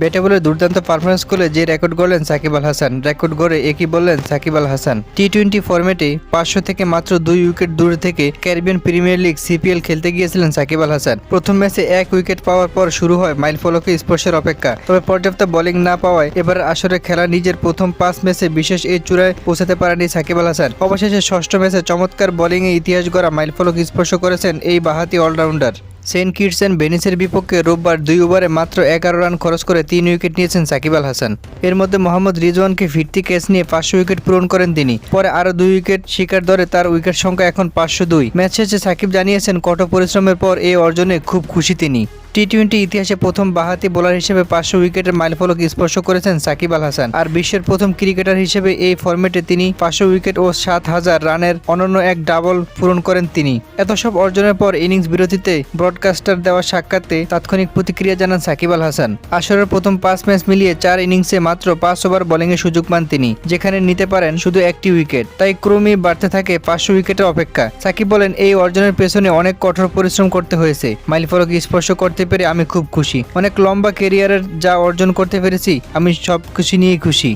ব্যাটে বলে দুর্দান্ত পারফরমেন্স করে যে রেকর্ড গড়লেন সাকিব আল হাসান রেকর্ড গড়ে একই বললেন সাকিব আল হাসান। টি টোয়েন্টি ফরম্যাটে পাঁচশো থেকে মাত্র দুই উইকেট দূরে থেকে ক্যারিবিয়ান প্রিমিয়ার লিগ সিপিএল খেলতে গিয়েছিলেন সাকিব আল হাসান। প্রথম ম্যাচে এক উইকেট পাওয়ার পর শুরু হয় মাইল ফলকে স্পর্শের অপেক্ষা। তবে পর্যাপ্ত বোলিং না পাওয়ায় এবার আসরে খেলা নিজের প্রথম পাঁচ ম্যাচে বিশেষ এই চূড়ায় পৌঁছাতে পারেনি সাকিব আল হাসান। অবশেষে ষষ্ঠ ম্যাচে চমৎকার বোলিংয়ে ইতিহাস গড়া মাইল ফলক স্পর্শ করেছেন এই বাহাতি অলরাউন্ডার সেন্ট কিটস অ্যান্ড বেনিসের বিপক্ষে রোববার দুই ওভারে মাত্র এগারো রান খরচ করে তিন উইকেট নিয়েছেন সাকিব আল হাসান। এর মধ্যে মোহাম্মদ রিজওয়ানকে ফিরতি ক্যাচ নিয়ে পাঁচশো উইকেট পূরণ করেন তিনি। পরে আরও দুই উইকেট শিকার ধরে তার উইকেট সংখ্যা এখন পাঁচশো দুই। ম্যাচ শেষে সাকিব জানিয়েছেন, কঠোর পরিশ্রমের পর এ অর্জনে খুব খুশি তিনি। টি টোয়েন্টি ইতিহাসে প্রথম বাহাতি বোলার হিসেবে পাঁচশো উইকেটের মাইলফলক স্পর্শ করেছেন সাকিব আল হাসান। আর বিশ্বের প্রথম ক্রিকেটার হিসেবে এই ফরম্যাটে তিনি পাঁচশো উইকেট ও সাত হাজার রানের অনন্য এক ডাবল পূরণ করেন তিনি। এত সব অর্জনের পর ইনিংস বিরতিতে ব্রডকাস্টার দেওয়া সাক্ষাৎতে তাৎক্ষণিক প্রতিক্রিয়া জানান সাকিব আল হাসান। আসরের প্রথম পাঁচ ম্যাচ মিলিয়ে চার ইনিংসে মাত্র পাঁচ ওভার বোলিংয়ের সুযোগ পান তিনি, যেখানে নিতে পারেন শুধু একটি উইকেট। তাই ক্রমেই বাড়তে থাকে পাঁচশো উইকেটের অপেক্ষা। সাকিব বলেন, এই অর্জনের পেছনে অনেক কঠোর পরিশ্রম করতে হয়েছে। মাইলফলক স্পর্শ করতে পেরে আমি খুব খুশি। অনেক লম্বা কেরিয়ারের যা অর্জন করতে পেরেছি, আমি সব খুশি নিয়েই খুশি।